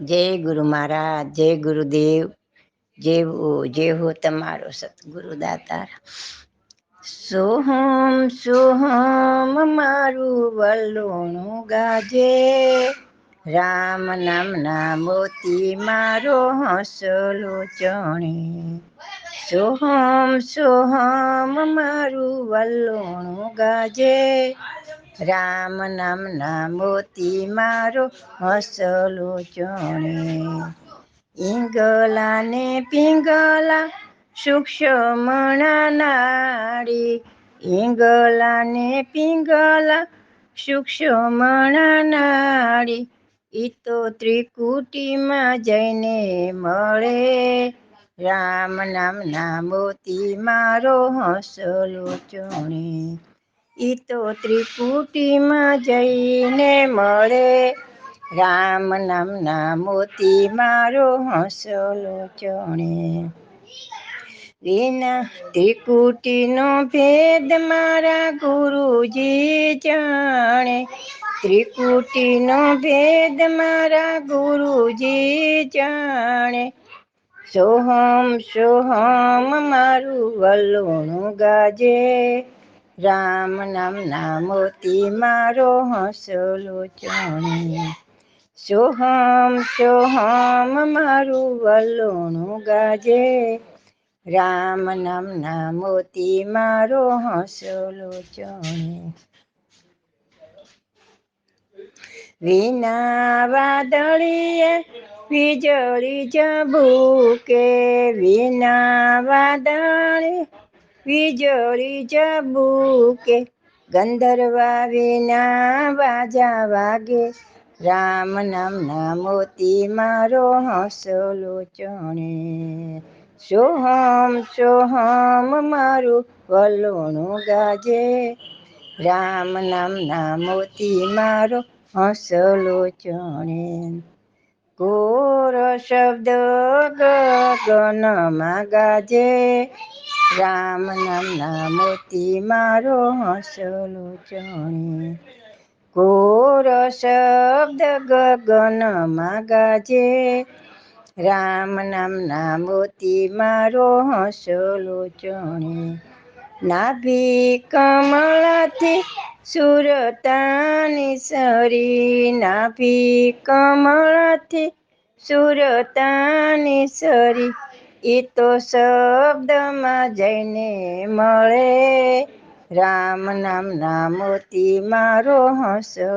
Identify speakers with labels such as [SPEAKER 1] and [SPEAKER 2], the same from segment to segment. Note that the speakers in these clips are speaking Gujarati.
[SPEAKER 1] જય ગુરુ મહારાજ, જય ગુરુદેવ જેવો જેવો તમારો સતગુરુ દાતાર સોહમ સોહમ મારું વલોણું ગાજે. રામ નામ ના મોતી મારો હસલો ચણે. સોહમ સોહમ મારું વલોણું ગાજે. રામ નામ ના મોતી મારો હસલો ચણે ઈંગલા ને પિંગલા સૂક્ષ્મણા નાડી ઈંગલા ને પિંગલા સૂક્ષ્મણા નાડી ઈ તો ત્રિકુટીમાં જઈને મળે રામ નામ ના મોતી મારો હસલો ચણે ઈ તો ત્રિકુટીમાં જઈને મળે. રામ નામના મોતી મારો હસલો ચણે વિના ત્રિકુટીનો ભેદ મારા ગુરુજી જાણે. ત્રિકુટીનો ભેદ મારા ગુરુજી જાણે. સોહમ સોહમ મારું વલોણું ગાજે. રામ નામ ના મોતી મારો હસલો ચણી સોહમ સોહમ, મારું વલોણું ગાજે. રામ નામ ના મોતી મારો હસલો ચણી વિના વાદળીએ વીજળી ભૂકે વિના વાદળી વીજળી ચબુકે ગંધર્વા વિના વાજા વાગે. રામ નામ ના મોતી મારો હસલો ચણે સોહમ સોહમ મારું વલોણું ગાજે. રામ નામ ના મોતી મારો હસલો ચણે કોર શબ્દ ગગનમાં ગાજે. રામ નામ ના મોતી મારો હસલો ચણે કોર શબ્દ ગગનમાં ગાજે રામ નામ ના મોતી મારો હસલો ચણે નાભી કમળાથી સુરતાની સરી. નાભી કમળાથી સુરતાની સરી. એ તો શબ્દમાં જઈને મળે. રામ નામ મોતી મારો હસલો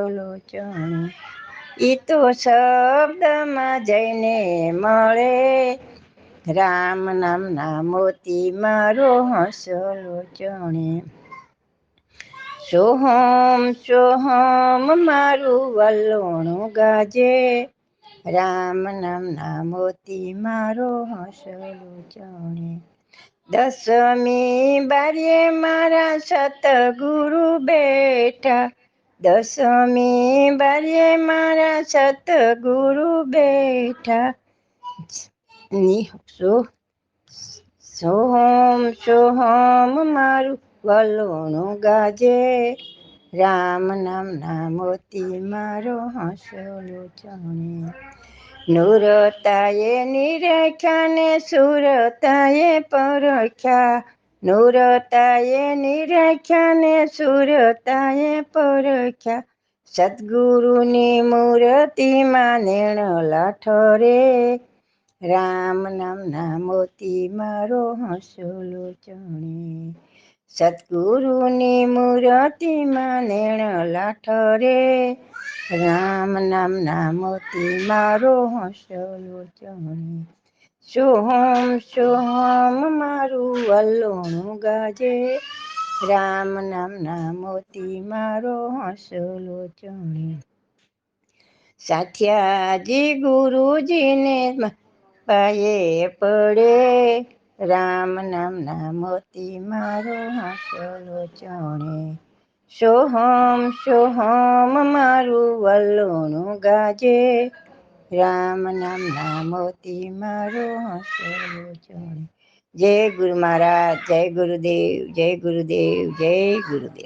[SPEAKER 1] ચણે એ તો શબ્દમાં જઈને મળે. રામ નામ મોતી મારો હસલો ચણે સોહમ સોહમ મારું વલોણું ગાજે. રામ નામ ના મોતી મારો હસલો ચણે દસમી બારીએ મારા સતગુરુ બેઠા. દસમી બારીએ મારા સતગુરુ બેઠા. સોહમ સોહમ મારું વલોણું ગાજે. રામ નામ ના મોતી મારો હસલો ચણે નુરતાએ નિરખ્યા ને સુરતાએ પરખ્યા. નુરતાએ નિરખ્યા ને સુરતાએ પરખ્યા. સદગુરુની મૂર્તિમાં નેણ લાઠરે રામ નામ ના મોતી મારો હસલો ચણે સદગુરુની મૂર્તિમાં નેણ લાઠરે. રામ નામ ના મોતી, મારો હસલો ચણે સોહમ સોહમ મારું વલોણું ગાજે. રામ નામ ના મોતી, મારો હસલો ચણે સાથિયાજી ગુરુજીને પાયે પડે. રામ નામ ના મોતી મારો હાસલો ચણે. સોહમ સોહમ મારું વલોણું ગાજે. રામ નામ મોતી મારો હાસલો ચણે. જય ગુરુ મહારાજ, જય ગુરુદેવ જય ગુરુદેવ જય ગુરુદેવ.